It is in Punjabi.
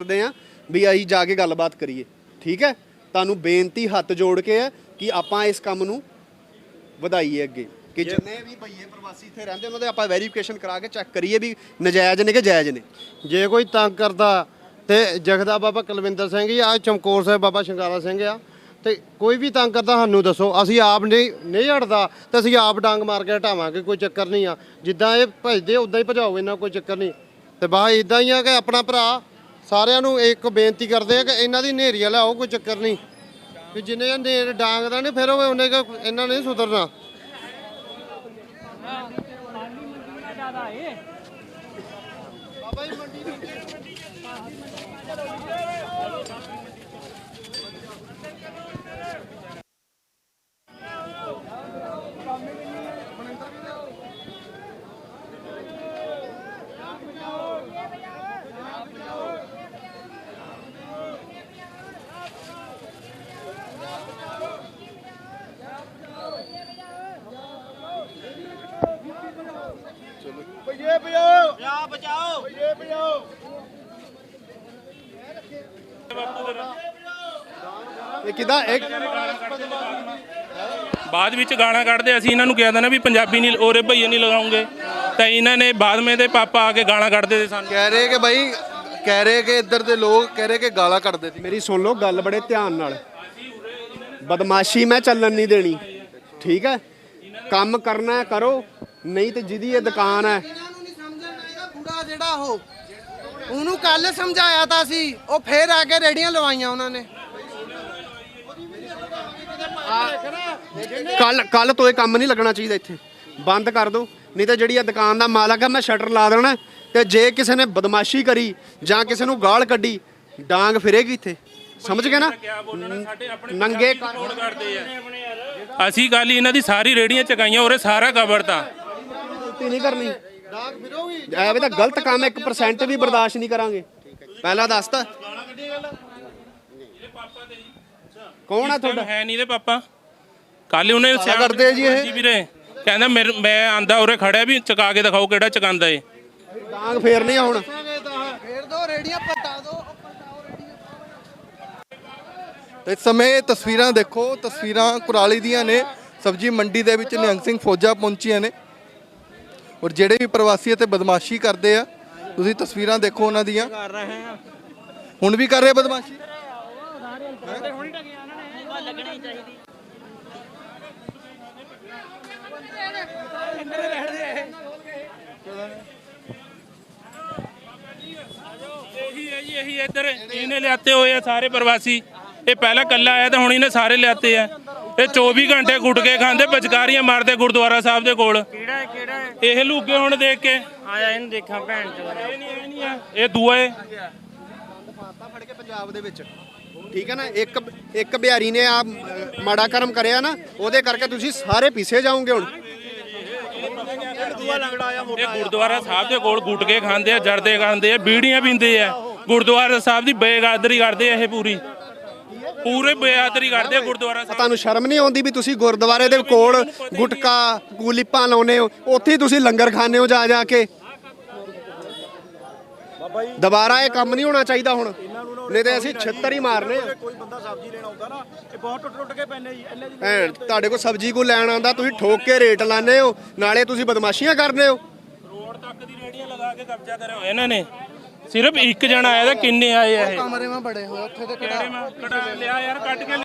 ਕਰਦੇ ਆ ਵੀ ਅਸੀਂ ਜਾ ਕੇ ਗੱਲਬਾਤ ਕਰੀਏ। ਠੀਕ ਹੈ? ਤੁਹਾਨੂੰ ਬੇਨਤੀ ਹੱਥ ਜੋੜ ਕੇ ਹੈ ਕਿ ਆਪਾਂ ਇਸ ਕੰਮ ਨੂੰ ਵਧਾਈਏ ਅੱਗੇ। ਕਿ ਜਿੰਨੇ ਵੀ ਭਈਏ ਪ੍ਰਵਾਸੀ ਇੱਥੇ ਰਹਿੰਦੇ ਉਹਨਾਂ ਦੇ ਆਪਾਂ ਵੈਰੀਫਿਕੇਸ਼ਨ ਕਰਾ ਕੇ ਚੈੱਕ ਕਰੀਏ ਵੀ ਨਜਾਇਜ਼ ਨੇ ਕਿ ਜਾਇਜ਼ ਨੇ। ਜੇ ਕੋਈ ਤੰਗ ਕਰਦਾ ਤੇ ਜਗਦਾ ਬਾਬਾ ਕੁਲਵਿੰਦਰ ਸਿੰਘ ਜੀ ਆ ਚਮਕੌਰ ਸਾਹਿਬ ਬਾਬਾ ਸ਼ਿੰਗਾਰਾ ਸਿੰਘ ਆ ਤੇ ਕੋਈ ਵੀ ਤੰਗ ਕਰਦਾ ਸਾਨੂੰ ਦੱਸੋ। ਅਸੀਂ ਆਪ ਨਹੀਂ ਨਹੀਂ ਹਟਦਾ ਤੇ ਅਸੀਂ ਆਪ ਡਾਂਗ ਮਾਰ ਕੇ ਹਟਾਵਾਂਗੇ ਕੋਈ ਚੱਕਰ ਨਹੀਂ ਆ। ਜਿੱਦਾਂ ਇਹ ਭਜਦੇ ਉਦਾਂ ਹੀ ਭਜਾਓ ਇਹਨਾਂ ਕੋਈ ਚੱਕਰ ਨਹੀਂ। ਤੇ ਬਾਹ ਇਦਾਂ ਹੀ ਆ ਕਿ ਆਪਣਾ ਭਰਾ ਸਾਰਿਆਂ ਨੂੰ ਇੱਕ ਬੇਨਤੀ ਕਰਦੇ ਆ ਕਿ ਇਹਨਾਂ ਦੀ ਨੇਰੀਆ ਲਿਆਓ ਕੋਈ ਚੱਕਰ ਨਹੀਂ। ਕਿ ਜਿੰਨੇ ਨੇਰ ਡਾਂਗ ਦਾ ਨਹੀਂ ਫਿਰ ਉਹ ਉਹਨੇ ਕੁ ਇਹਨਾਂ ਨੇ ਸੁਧਰਨਾ। ਇਹ ਕਿਦਾ? ਇੱਕ ਬਾਅਦ ਵਿੱਚ ਗਾਣਾ ਕੱਢਦੇ ਅਸੀਂ ਇਹਨਾਂ ਨੂੰ ਕਿਹਾ ਨਾ ਵੀ ਪੰਜਾਬੀ ਨਹੀਂ ਔਰੇ ਭਈਏ ਨਹੀਂ ਲਗਾਉਂਗੇ। ਤਾਂ ਇਹਨਾਂ ਨੇ ਬਾਅਦ ਮੇ ਦੇ ਪਾਪਾ ਆ ਕੇ ਗਾਣਾ ਕੱਢਦੇ ਸੀ ਸਾਨੂੰ ਕਹਿ ਰਹੇ ਕਿ ਭਾਈ ਕਹਿ ਰਹੇ ਕਿ ਇੱਧਰ ਦੇ ਲੋਕ ਕਹਿ ਰਹੇ ਕਿ ਗਾਲਾਂ ਕੱਢਦੇ ਸੀ। ਮੇਰੀ ਸੁਣ ਲਓ ਗੱਲ ਬੜੇ ਧਿਆਨ ਨਾਲ। ਬਦਮਾਸ਼ੀ ਮੈਂ ਚੱਲਣ ਨਹੀਂ ਦੇਣੀ। ਠੀਕ ਹੈ? ਕੰਮ ਕਰਨਾ ਕਰੋ। ਨਹੀਂ ਤੇ ਜਿਹਦੀ ਇਹ ਦੁਕਾਨ ਹੈ। ਇਹਨਾਂ ਨੂੰ ਨਹੀਂ ਸਮਝਣ ਆਏਗਾ ਬੁੜਾ ਜਿਹੜਾ ਉਹ। ਉਹਨੂੰ ਕੱਲ ਸਮਝਾਇਆ ਤਾਂ ਸੀ ਉਹ ਫੇਰ ਆ ਕੇ ਰੇੜੀਆਂ ਲਵਾਈਆਂ ਉਹਨਾਂ ਨੇ। ਕੱਲ ਕੱਲ ਤੋਂ ਇਹ ਕੰਮ ਨਹੀਂ ਲੱਗਣਾ ਚਾਹੀਦਾ ਇੱਥੇ। ਬੰਦ ਕਰ ਦਿਓ ਨਹੀਂ ਤਾਂ ਜਿਹੜੀ ਇਹ ਦੁਕਾਨ ਦਾ ਮਾਲਕ ਹੈ ਮੈਂ ਸ਼ਟਰ ਲਾ ਦੇਣਾ। ਤੇ ਜੇ ਕਿਸੇ ਨੇ ਬਦਮਾਸ਼ੀ ਕਰੀ ਜਾਂ ਕਿਸੇ ਨੂੰ ਗਾਲ ਕੱਢੀ ਡਾਂਗ ਫਿਰੇਗੀ ਇੱਥੇ। ਸਮਝ ਗਏ ਨਾ? ਨੰਗੇ ਆ ਅਸੀਂ ਗੱਲ ਹੀ ਇਹਨਾਂ ਦੀ ਸਾਰੀ ਰੇੜੀਆਂ ਚਕਾਈਆਂ ਔਰੇ ਸਾਰਾ ਕਬਰ ਤਾਂ। ਗਲਤੀ ਨਹੀਂ ਕਰਨੀ। ਐਵੇਂ ਤਾਂ ਗਲਤ ਕੰਮ 1% ਵੀ ਬਰਦਾਸ਼ਤ ਨਹੀਂ ਕਰਾਂਗੇ। ਪਹਿਲਾਂ ਦੱਸਤਾ ਕੌਣ ਆ ਤੁਹਾਡਾ? ਹੈ ਨਹੀਂ ਦੇ ਪਾਪਾ। ਕੱਲ ਉਹਨੇ ਸਿਆਣ ਕਰਦੇ ਆ ਜੀ ਇਹ? ਹਾਂਜੀ ਵੀਰੇ। ਕਹਿੰਦਾ ਮੈਂ ਆਂਦਾ ਉਰੇ ਖੜਿਆ ਵੀ ਚਕਾ ਕੇ ਦਿਖਾਓ ਕਿਹੜਾ ਚਕਾਂਦਾ ਏ ਡਾਂਗ ਫੇਰਨੀ ਆ ਹੁਣ। ਫੇਰ ਦੋ ਰੇੜੀਆਂ ਪਟਾ ਦੋ। ਤੇ ਇਸ ਸਮੇਂ ਤਸਵੀਰਾਂ ਦੇਖੋ। ਤਸਵੀਰਾਂ ਕੁਰਾਲੀ ਦੀਆਂ ਨੇ। ਸਬਜੀ ਮੰਡੀ ਦੇ ਵਿੱਚ ਨਿਹੰਗ ਸਿੰਘ ਫੌਜਾਂ ਪਹੁੰਚੀਆਂ ਨੇ। ਔਰ ਜਿਹੜੇ ਵੀ ਪ੍ਰਵਾਸੀ ਇੱਥੇ ਬਦਮਾਸ਼ੀ ਕਰਦੇ ਆ ਤੁਸੀਂ ਤਸਵੀਰਾਂ ਦੇਖੋ ਉਹਨਾਂ ਦੀਆਂ। ਕਰ ਰਹੇ ਆ। ਹੁਣ ਵੀ ਕਰ ਰਹੇ ਬਦਮਾਸ਼ੀ? ਇਹੀ ਹੈ ਜੀ ਇਹੀ ਇੱਧਰ। ਇਹਨੇ ਲਿਆਤੇ ਹੋਏ ਆ ਸਾਰੇ ਪ੍ਰਵਾਸੀ। ਇਹ ਪਹਿਲਾਂ ਕੱਲਾ ਆਇਆ ਤਾਂ ਹੁਣ ਇਹਨੇ ਸਾਰੇ ਲਿਆਤੇ ਆ। ਇਹ 24 ਘੰਟੇ ਗੁੱਟ ਕੇ ਖਾਂਦੇ ਪਚਕਾਰੀਆਂ ਮਾਰਦੇ ਗੁਰਦੁਆਰਾ ਸਾਹਿਬ ਦੇ ਕੋਲ। ਕਿਹੜਾ ਕਿਹੜਾ ਇਹ ਲੁੱਗੇ ਹੁਣ ਦੇਖ ਕੇ। ਆਇਆ ਇਹਨੂੰ ਦੇਖਾਂ ਭੈਣ ਚੋਦ। ਇਹ ਨਹੀਂ ਇਹ ਨਹੀਂ ਆ। ਇਹ ਦੂਆ ਏ। ਮਾਤਾ ਫੜ ਕੇ ਪੰਜਾਬ ਦੇ ਵਿੱਚ ਠੀਕ ਹੈ ਨਾ ਇੱਕ ਇੱਕ ਬਿਹਾਰੀ ਨੇ ਆ ਮਾੜਾ ਕਰਮ ਕਰਿਆ ਨਾ ਉਹਦੇ ਕਰਕੇ ਤੁਸੀਂ ਸਾਰੇ ਪਿੱਛੇ ਜਾਓਗੇ ਹੁਣ। ਇਹ ਗੁਰਦੁਆਰਾ ਸਾਹਿਬ ਦੇ ਕੋਲ ਗੁੱਟ ਕੇ ਖਾਂਦੇ ਆ ਜਰਦੇ ਖਾਂਦੇ ਆ ਬੀੜੀਆਂ ਪੀਂਦੇ ਆ। ਗੁਰਦੁਆਰਾ ਸਾਹਿਬ ਦੀ ਬੇਗਾਦਰੀ ਕਰਦੇ ਆ ਇਹ ਪੂਰੀ। ਪੂਰੇ ਬੇਆਦਰੀ ਕਰਦੇ ਆ ਗੁਰਦੁਆਰਾ ਸਾਹਿਬ। ਤੁਹਾਨੂੰ ਸ਼ਰਮ ਨਹੀਂ ਆਉਂਦੀ ਵੀ ਤੁਸੀਂ ਗੁਰਦੁਆਰੇ ਦੇ ਕੋਲ ਗੁਟਕਾ ਕੂਲੀਪਾਂ ਲਾਉਨੇ ਹੋ ਉੱਥੇ ਹੀ ਤੁਸੀਂ ਲੰਗਰ ਖਾਣੇ ਹੋ ਜਾ ਜਾ ਕੇ? ਦੁਬਾਰਾ ਇਹ ਕੰਮ ਨਹੀਂ ਹੋਣਾ ਚਾਹੀਦਾ ਹੁਣ। ਨਹੀਂ ਤੇ ਅਸੀਂ ਛਿੱਤਰ ਹੀ ਮਾਰਨੇ ਆ। ਕੋਈ ਬੰਦਾ ਸਬਜ਼ੀ ਲੈਣ ਆਉਂਦਾ ਨਾ ਇਹ ਬਹੁਤ ਟੁੱਟ ਟੁੱਟ ਕੇ ਪੈਂਦੇ ਜੀ ਇੰਨੇ ਦੀ ਭੈਣ ਤੁਹਾਡੇ ਕੋਲ ਸਬਜ਼ੀ ਕੋ ਲੈਣ ਆਉਂਦਾ ਤੁਸੀਂ ਠੋਕ ਕੇ ਰੇਟ ਲਾਣੇ ਹੋ ਨਾਲੇ ਤੁਸੀਂ ਬਦਮਾਸ਼ੀਆਂ ਕਰਨੇ ਹੋ। ਰੋਡ ਤੱਕ ਦੀ ਰੇੜੀਆਂ ਲਗਾ ਕੇ ਕਬਜ਼ਾ ਕਰਿਆ ਹੋਇਆ ਇਹਨਾਂ ਨੇ। ਸਿਰਫ ਇੱਕ ਜਣਾ ਆਇਆ ਤਾਂ ਕਿੰਨੇ ਆਏ ਆ ਇਹ? ਕਮਰੇ ਵਿੱਚ ਬੜੇ ਹੋਏ ਉੱਥੇ ਤੇ ਕਿਹੜੇ ਲਿਆ ਯਾਰ ਕੱਢ ਕੇ